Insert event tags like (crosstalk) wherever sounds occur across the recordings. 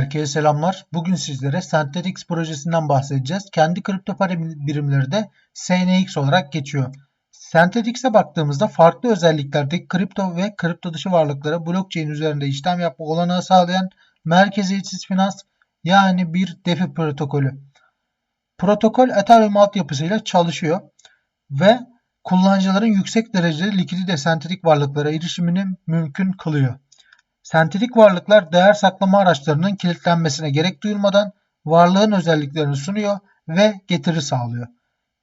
Herkese selamlar. Bugün sizlere Synthetix projesinden bahsedeceğiz. Kendi kripto para birimleri de SNX olarak geçiyor. Synthetix'e baktığımızda farklı özelliklerdeki kripto ve kripto dışı varlıklara blockchain üzerinde işlem yapma olanağı sağlayan merkeziyetsiz finans yani bir DeFi protokolü. Protokol Ethereum altyapısıyla çalışıyor ve kullanıcıların yüksek derecede likidite sentetik varlıklara erişimini mümkün kılıyor. Sentetik varlıklar değer saklama araçlarının kilitlenmesine gerek duyulmadan varlığın özelliklerini sunuyor ve getiri sağlıyor.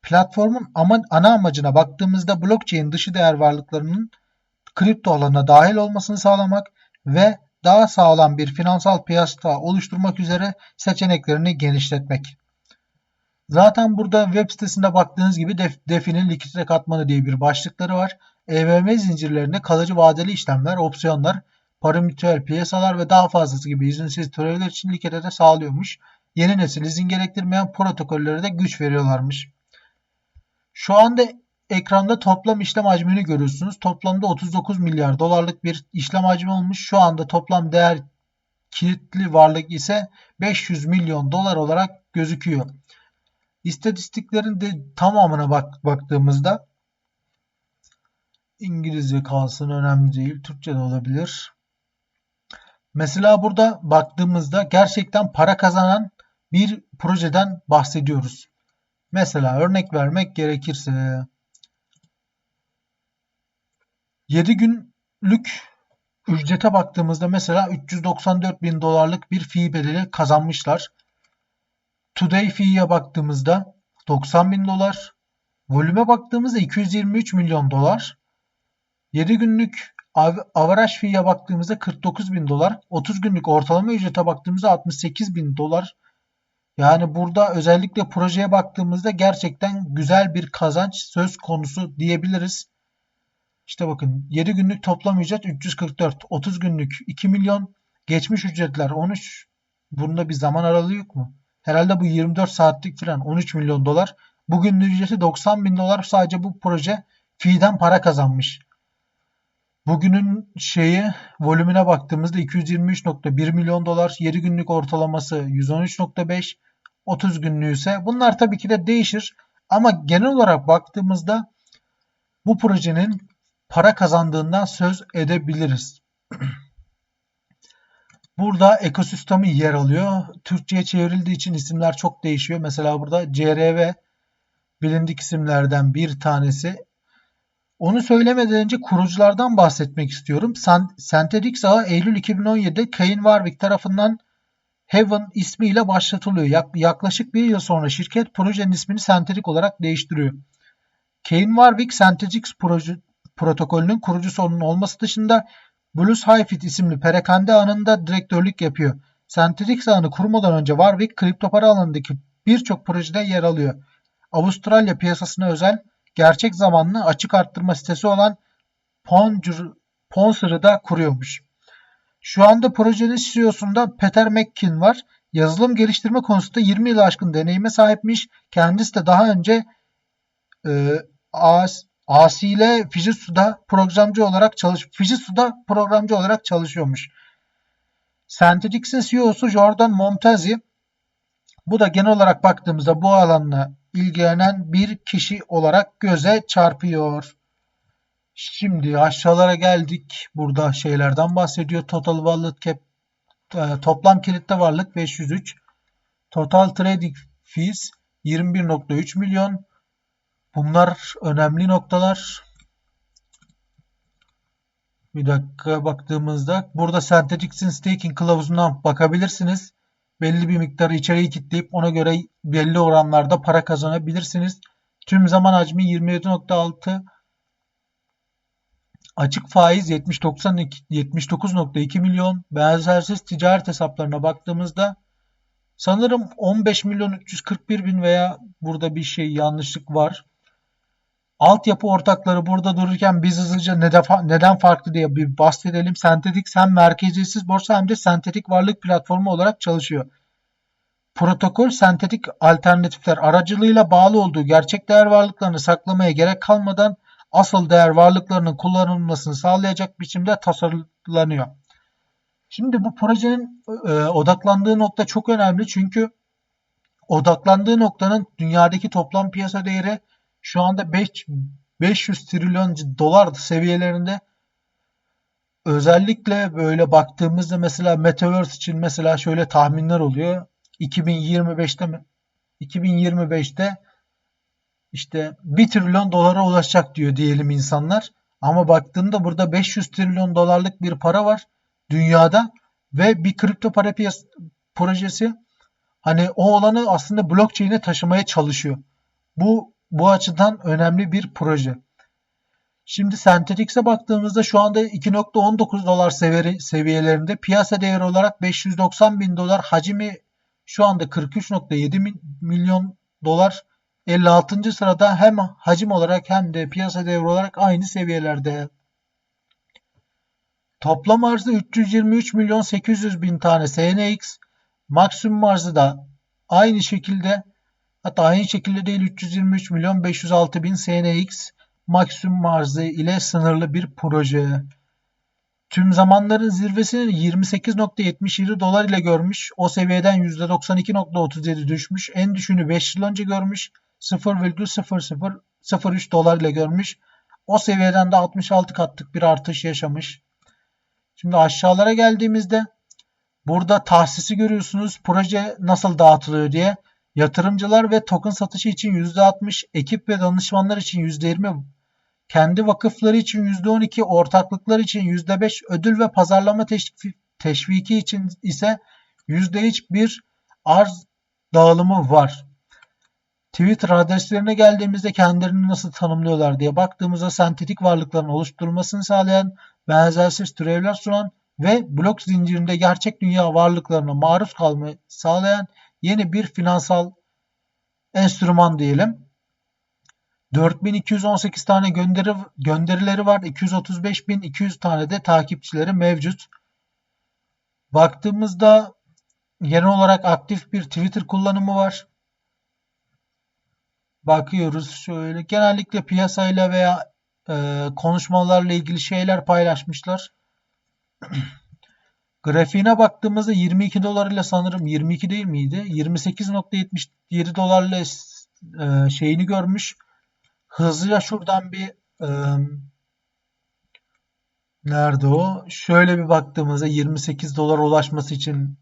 Platformun ama, ana amacına baktığımızda blockchain dışı değer varlıklarının kripto alanına dahil olmasını sağlamak ve daha sağlam bir finansal piyasa oluşturmak üzere seçeneklerini genişletmek. Zaten burada web sitesinde baktığınız gibi def, Defi'nin likidite katmanı diye bir başlıkları var. EVM zincirlerinde kalıcı vadeli işlemler, opsiyonlar, paramitüel piyasalar ve daha fazlası gibi izinsiz türevler için likidite sağlıyormuş. Yeni nesil izin gerektirmeyen protokollere de güç veriyorlarmış. Şu anda ekranda toplam işlem hacmini görüyorsunuz. Toplamda 39 milyar dolarlık bir işlem hacmi olmuş. Şu anda toplam değer kilitli varlık ise 500 milyon dolar olarak gözüküyor. İstatistiklerin de tamamına bak baktığımızda İngilizce kalsın önemli değil. Türkçe de olabilir. Mesela burada baktığımızda gerçekten para kazanan bir projeden bahsediyoruz. Mesela örnek vermek gerekirse 7 günlük ücrete baktığımızda mesela 394 bin dolarlık bir fee bedeli kazanmışlar. Today fee'ye baktığımızda 90 bin dolar. Volüme baktığımızda 223 milyon dolar. 7 günlük average fee'ye baktığımızda 49 bin dolar. 30 günlük ortalama ücrete baktığımızda 68 bin dolar. Yani burada özellikle projeye baktığımızda gerçekten güzel bir kazanç söz konusu diyebiliriz. İşte bakın 7 günlük toplam ücret 344, 30 günlük 2 milyon, geçmiş ücretler 13. Bunda bir zaman aralığı yok mu? Herhalde bu 24 saatlik falan 13 milyon dolar. Bugün ücreti 90 bin dolar sadece bu proje fiilden para kazanmış. Bugünün şeyi volümüne baktığımızda 223.1 milyon dolar, 7 günlük ortalaması 113.5, 30 günlüğü ise bunlar tabii ki de değişir ama genel olarak baktığımızda bu projenin para kazandığından söz edebiliriz. (clears throat) Burada ekosistemi yer alıyor. Türkçe'ye çevrildiği için isimler çok değişiyor. Mesela burada CRV bilindik isimlerden bir tanesi. Onu söylemeden önce kuruculardan bahsetmek istiyorum. Synthetics ağı Eylül 2017'de Kane Warwick tarafından Heaven ismiyle başlatılıyor. Yaklaşık bir yıl sonra şirket projenin ismini Synthetic olarak değiştiriyor. Kane Warwick Synthetics proje, protokolünün kurucusu onun olması dışında Blues Highfit isimli perakende ağında direktörlük yapıyor. Synthetics ağını kurmadan önce Warwick kripto para alanındaki birçok projede yer alıyor. Avustralya piyasasına özel gerçek zamanlı açık arttırma sitesi olan Poncer'ı da kuruyormuş. Şu anda projenin CEO'sunda Peter McKin var. Yazılım geliştirme konusunda 20 yıl aşkın deneyime sahipmiş. Kendisi de daha önce e, AS, Asi ile Fujitsu'da programcı olarak çalış Fujitsu'da programcı olarak çalışıyormuş. Synthetix'in CEO'su Jordan Momtazi. Bu da genel olarak baktığımızda bu alanla ilgilenen bir kişi olarak göze çarpıyor. Şimdi aşağılara geldik. Burada şeylerden bahsediyor. Total Wallet Cap e, toplam kilitte varlık 503. Total Trading Fees 21.3 milyon. Bunlar önemli noktalar. Bir dakika baktığımızda burada Synthetix'in staking kılavuzundan bakabilirsiniz. Belli bir miktarı içeriye kitleyip ona göre belli oranlarda para kazanabilirsiniz. Tüm zaman hacmi 27.6 Açık faiz 79.2 milyon. Benzersiz ticaret hesaplarına baktığımızda sanırım 15 milyon 341 bin veya burada bir şey yanlışlık var. Altyapı ortakları burada dururken biz hızlıca neden farklı diye bir bahsedelim. Sentetik hem merkeziyetsiz borsa hem de sentetik varlık platformu olarak çalışıyor. Protokol sentetik alternatifler aracılığıyla bağlı olduğu gerçek değer varlıklarını saklamaya gerek kalmadan asıl değer varlıklarının kullanılmasını sağlayacak biçimde tasarlanıyor. Şimdi bu projenin e, odaklandığı nokta çok önemli çünkü odaklandığı noktanın dünyadaki toplam piyasa değeri şu anda 5, 500 trilyon dolar seviyelerinde. Özellikle böyle baktığımızda mesela Metaverse için mesela şöyle tahminler oluyor. 2025'te mi? 2025'te işte 1 trilyon dolara ulaşacak diyor diyelim insanlar. Ama baktığında burada 500 trilyon dolarlık bir para var dünyada ve bir kripto para piyas projesi hani o olanı aslında blockchain'e taşımaya çalışıyor. Bu bu açıdan önemli bir proje. Şimdi Synthetix'e baktığımızda şu anda 2.19 dolar seviyelerinde piyasa değeri olarak 590 bin dolar hacmi şu anda 43.7 milyon dolar 56. sırada hem hacim olarak hem de piyasa değeri olarak aynı seviyelerde. Toplam arzı 323 milyon 800 bin tane SNX. Maksimum arzı da aynı şekilde hatta aynı şekilde değil 323 milyon 506 bin SNX maksimum arzı ile sınırlı bir proje. Tüm zamanların zirvesini 28.77 dolar ile görmüş. O seviyeden %92.37 düşmüş. En düşüğünü 5 yıl önce görmüş. 0,0003 dolar ile görmüş. O seviyeden de 66 katlık bir artış yaşamış. Şimdi aşağılara geldiğimizde burada tahsisi görüyorsunuz. Proje nasıl dağıtılıyor diye. Yatırımcılar ve token satışı için %60, ekip ve danışmanlar için %20, kendi vakıfları için %12, ortaklıklar için %5, ödül ve pazarlama teşviki için ise %3 bir arz dağılımı var. Twitter adreslerine geldiğimizde kendilerini nasıl tanımlıyorlar diye baktığımızda sentetik varlıkların oluşturulmasını sağlayan, benzersiz türevler sunan ve blok zincirinde gerçek dünya varlıklarına maruz kalmayı sağlayan yeni bir finansal enstrüman diyelim. 4218 tane gönderi, gönderileri var. 235.200 tane de takipçileri mevcut. Baktığımızda genel olarak aktif bir Twitter kullanımı var. Bakıyoruz şöyle. Genellikle piyasayla veya e, konuşmalarla ilgili şeyler paylaşmışlar. (clears throat) Grafiğine baktığımızda 22 dolar ile sanırım 22 değil miydi? 28.77 dolarla e, şeyini görmüş. Hızlıca şuradan bir e, nerede o? Şöyle bir baktığımızda 28 dolar ulaşması için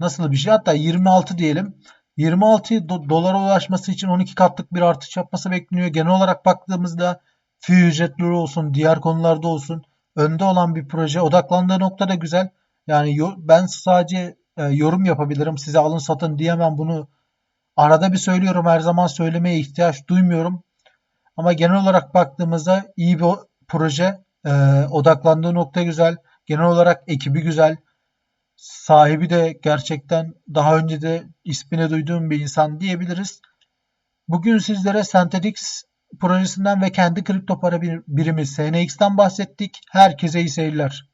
nasıl bir şey? Hatta 26 diyelim. 26 do dolara ulaşması için 12 katlık bir artış yapması bekleniyor. Genel olarak baktığımızda fi ücretleri olsun, diğer konularda olsun önde olan bir proje. Odaklandığı nokta da güzel. Yani ben sadece e, yorum yapabilirim. Size alın satın diyemem bunu. Arada bir söylüyorum. Her zaman söylemeye ihtiyaç duymuyorum. Ama genel olarak baktığımızda iyi bir proje. E, odaklandığı nokta güzel. Genel olarak ekibi güzel. Sahibi de gerçekten daha önce de ismini duyduğum bir insan diyebiliriz. Bugün sizlere Synthetix projesinden ve kendi kripto para birimi SNX'ten bahsettik. Herkese iyi seyirler.